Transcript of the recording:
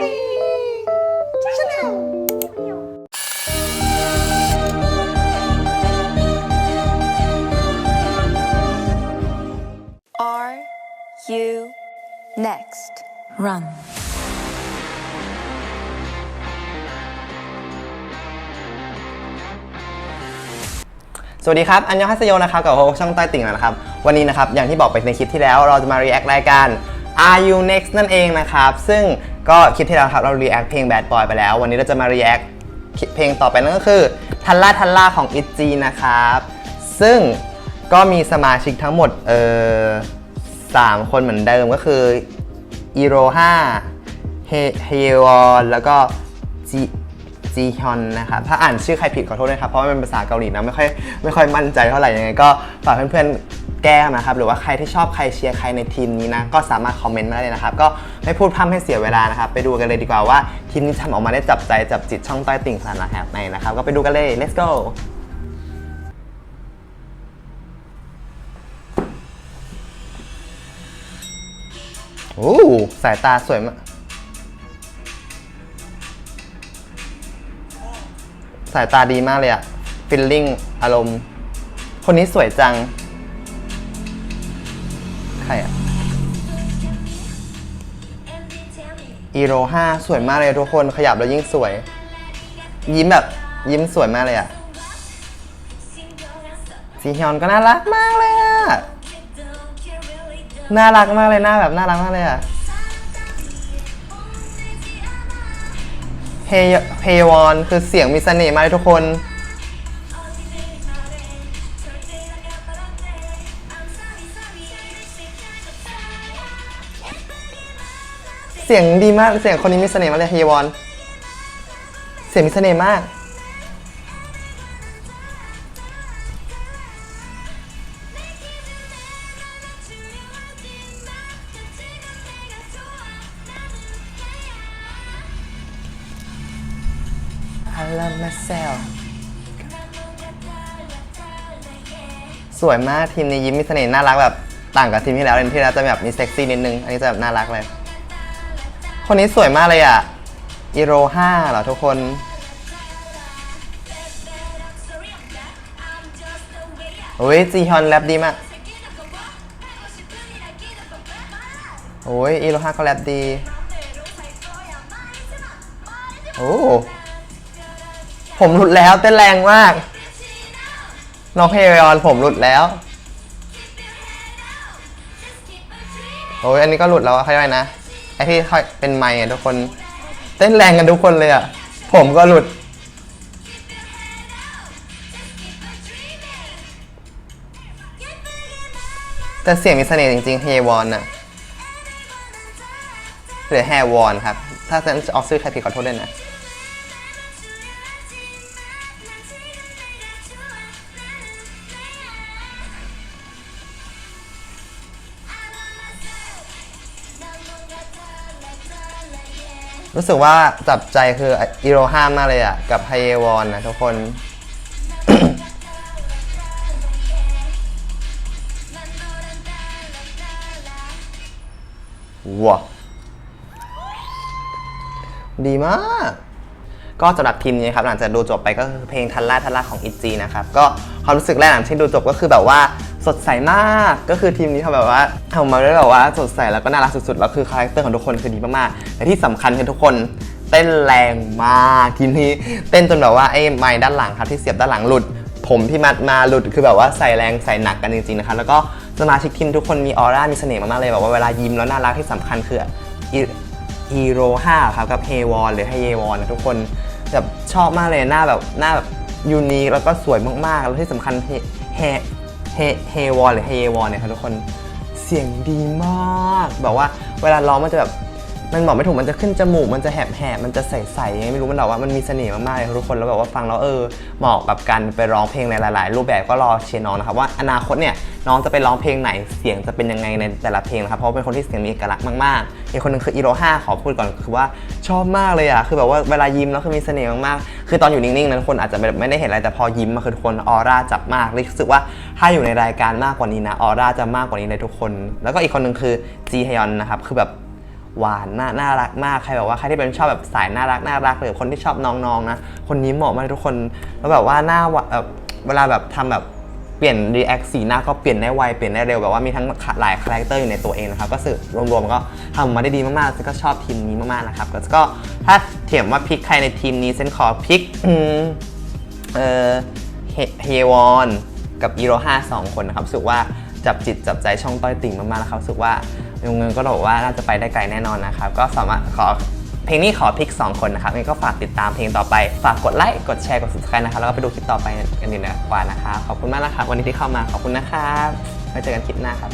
ติงชาแนล Are you next? Run. สวัสดีครับ อันยองฮัสโยนะครับ กับโฮช่องใต้ติ่งนะครับ วันนี้นะครับ อย่างที่บอกไปในคลิปที่แล้ว เราจะมา react รายการ Are You Next นั่นเองนะครับ ซึ่ง ก็คลิปที่แล้วครับเรา react เพลง Bad Boy ไปแล้ว วันนี้เราจะมา react เพลงต่อไปนั่นก็คือทันล่าทันล่าของ ITZY นะครับ ซึ่งก็มีสมาชิกทั้งหมดเออสามคนเหมือนเดิมก็คืออีโร5เฮเฮวอนแล้วก็จีจีฮอนนะครับถ้าอ่านชื่อใครผิดขอโทษด้วยครับ เพราะว่ามันเป็นภาษาเกาหลีนะ ไม่ค่อยไม่ค่อยมั่นใจเท่าไหร่ยังไงก็ฝากเพื่อนๆ แก้นะครับหรือว่าใครที่ชอบใครเชียร์ใครในทีมนี้นะก็สามารถคอมเมนต์มาได้เลยนะครับก็ไม่พูดพร่ำให้เสียเวลานะครับไปดูกันเลยดีกว่าว่าทีมนี้ทำออกมาได้จับใจจับจิตช่องใต้ติ่งสารแหนนะครับก็ไปดูกันเลย let's go โอ้สายตาสวยมากสายตาดีมากเลยอะฟิลลิ่งอารมณ์ คนนี้สวยจัง อะอีโร5สวยมากเลยทุกคนขยับแล้วยิ่งสวย ยิ้มแบบยิ้มสวยมากเลยอะซีฮยอนก็น่ารักมากเลยอะน่ารักมากเลยหน้าแบบน่ารักมากเลยอะเฮยเฮยวอนคือเสียงมีเสน่ห์มากเลยทุกคน สียงดีมาก เสียงคนนี้มีเสน่ห์มากเลยเฮยวอน เสียงมีเสน่ห์มาก I love myself สวยมากทีมนี้ยิ้มมีเสน่ห์น่ารักแบบต่างกับทีมที่แล้วเลยที่แล้วจะแบบมีเซ็กซี่นิดนึง อันนี้จะแบบน่ารักเลย คนนี้สวยมากเลยอะอีโร5เหรอทุกคน โอ้ยจีฮอนแรปดีมาก โอ้ยอีโร5ก็แรปดี โอ้ ผมหลุดแล้วเต้นแรงมาก น้องเฮยอนผมหลุดแล้ว โอ้ยอันนี้ก็หลุดแล้วใครได้นะ ที่เป็นไม้อะทุกคน เต้นแรงกันทุกคนเลยอะผมก็หลุด แต่เสียงมีเสน่ห์จริงๆเฮวอนอะหรือแฮวอนครับ ถ้าฉันจะออกซื้อใครผิดขอโทษด้วยนะ รู้สึกว่าจับใจคืออีโรห้ามากเลยอะกับไฮเยวอนนะทุกคน ว้าดีมาก ก็สำหรับทีมนี้ครับหลังจากดูจบไปก็คือเพลงทันล่าทันล่าของอิจีนะครับ ก็ความรู้สึกแรกหลังที่ดูจบก็คือแบบว่า สดใสมากก็คือทีมนี้เขาแบบว่าทำมาได้แบบว่าสดใสแล้วก็น่ารักสุดๆแล้วคือคาแรคเตอร์ของทุกคนคือดีมากๆแต่ที่สำคัญคือทุกคนเต้นแรงมากทีนี้เต้นจนแบบว่าไอ้ไม้ด้านหลังครับที่เสียบด้านหลังหลุด ผมที่มัดมาหลุดคือแบบว่าใส่แรงใส่หนักกันจริงๆนะคะแล้วก็สมาชิกทีมทุกคนมีออร่ามีเสน่ห์มากๆเลยแบบว่าเวลายิ้มแล้วน่ารักที่สำคัญคือฮีโร่5ครับกับเฮวอนหรือไฮเยวอนนะทุกคนแบบชอบมากเลยหน้าแบบหน้าแบบยูนิคแล้วก็สวยมากๆแล้วที่สำคัญเฮ เฮเฮวอนหรือไฮเยวอนเนี่ยครับทุกคนเสียงดีมาก แบบว่าเวลาร้องมันจะแบบมันบอกไม่ถูกมันจะขึ้นจมูกมันจะแหบแหบมันจะใสๆยังไงไม่รู้มันแบบว่ามันมีเสน่ห์มากๆเลยทุกคนแล้วแบบว่าฟังแล้วเออเหมาะกับการไปร้องเพลงในหลาย ๆ รูปแบบก็รอเชียร์น้องนะครับว่าอนาคตเนี่ยน้องจะไปร้องเพลงไหนเสียงจะเป็นยังไงในแต่ละเพลงนะครับเพราะว่าเป็นคนที่เสียงมีเอกลักษณ์มากๆอีกคนหนึงคืออีโรห้าขอพูดก่อนคือว่าชอบมากเลยอะคือแบบว่าเวลายิ้มแล้วคือมีเสน่ห์มากๆ คือตอนอยู่นิ่งๆนั้นคนอาจจะแบบไม่ได้เห็นอะไรแต่พอยิ้มมาคือทุกคนออร่าจับมากรู้สึกว่าถ้าอยู่ในรายการมากกว่านี้นะออร่าจะมากกว่านี้เลยทุกคน แล้วก็อีกคนหนึ่งคือจีฮยอนนะครับคือแบบหวานน่าน่ารักมากใครแบบว่าใครที่เป็นชอบแบบสายน่ารักน่ารักหรือคนที่ชอบน้องๆนะคนนี้เหมาะมากทุกคนแล้วแบบว่าหน้าแบบเวลาแบบทำแบบ เปลี่ยนรีแอคสีหน้าก็เปลี่ยนได้ไวเปลี่ยนได้เร็วแบบว่ามีทั้งหลายคาแรคเตอร์อยู่ในตัวเองนะครับก็สื่อรวมๆก็ทำออกมาได้ดีมากๆซึ่งก็ชอบทีมนี้มากๆนะครับแล้วก็ถ้าเถียงว่าพิกใครในทีมนี้เซนขอพิกเออเฮวอนกับอีโรห้าสองคนนะครับรู้สึกว่าจับจิตจับใจช่องต้อยติ่งมากๆนะครับรู้สึกว่าเงินก็บอกว่าน่าจะไปได้ไกลแน่นอนนะครับ ก็สามารถขอ เพลงนี้ขอพิก 2 คนนะครับงั้นก็ฝากติดตามเพลงต่อไป ฝากกดไลค์ กดแชร์ กด subscribe นะครับ แล้วก็ไปดูคลิปต่อไปกันดีกว่านะครับ ขอบคุณมากนะครับ วันนี้ที่เข้ามาขอบคุณนะครับ ไว้เจอกันคลิปหน้าครับ